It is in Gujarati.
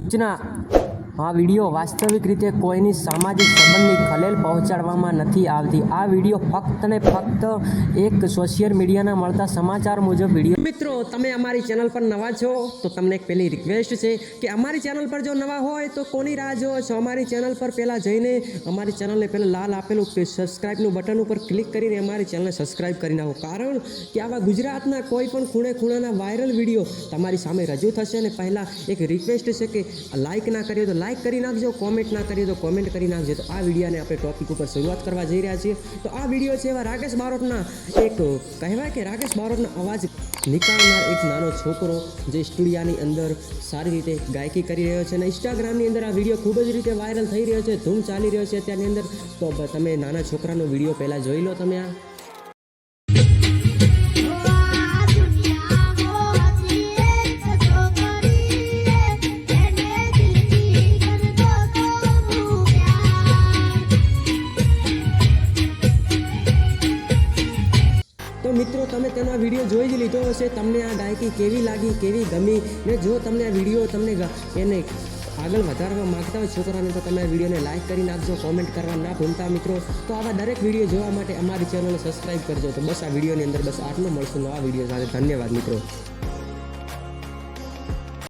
你进来。આ વીડિયો વાસ્તવિક રીતે કોઈની સામાજિક સંબંધની ખલેલ પહોંચાડવામાં નથી આવતી. આ વીડિયો ફક્ત ને ફક્ત એક સોશિયલ મીડિયાના મળતા સમાચાર મુજબ વીડિયો મિત્રો, તમે અમારી ચેનલ પર નવા છો, તો તમને એક પહેલી રિક્વેસ્ટ છે કે અમારી ચેનલ પર જો નવા હોય તો કોની રાહ જો છો? અમારી ચેનલ પર પહેલાં જઈને અમારી ચેનલને પહેલાં લાલ આપેલું સબસ્ક્રાઇબનું બટન ઉપર ક્લિક કરીને અમારી ચેનલને સબસ્ક્રાઇબ કરી નાખો. કારણ કે આવા ગુજરાતના કોઈ પણ ખૂણે ખૂણાના વાયરલ વીડિયો તમારી સામે રજૂ થશે અને પહેલાં એક રિક્વેસ્ટ છે કે લાઇક ના કરીએ તો લાઇક કરી નાખજો કોમેન્ટ ના કરીએ તો કોમેન્ટ કરી નાખજો. તો આ વિડીયોને આપણે ટોપિક ઉપર શરૂઆત કરવા જઈ રહ્યા છીએ. તો આ વીડિયો છે એવા રાકેશ બારોટના એક કહેવાય કે રાકેશ બારોટના અવાજ નીકાળનાર એક નાનો છોકરો જે સ્ટુડિયાની અંદર સારી રીતે ગાયકી કરી રહ્યો છે અને ઇન્સ્ટાગ્રામની અંદર આ વીડિયો ખૂબ જ રીતે વાયરલ થઈ રહ્યો છે, ધૂમ ચાલી રહ્યો છે ત્યાંની અંદર. તો તમે નાના છોકરાનો વીડિયો પહેલાં જોઈ લો તમે આ. મિત્રો, તમે તેનો આ વીડિયો જોઈ જ લીધો હશે. તમને આ ગાયકી કેવી લાગી, કેવી ગમી? ને જો તમને આ વીડિયો તમને એને આગળ વધારવા માંગતા હોય છોકરાને, તો તમે વિડીયોને લાઇક કરી નાખજો કોમેન્ટ કરવા ના ભૂલતા મિત્રો. તો આવા દરેક વીડિયો જોવા માટે અમારી ચેનલને સબસ્ક્રાઈબ કરજો. તો બસ આ વિડીયોની અંદર બસ આટલું મળશું નવા વીડિયો સાથે. ધન્યવાદ મિત્રો.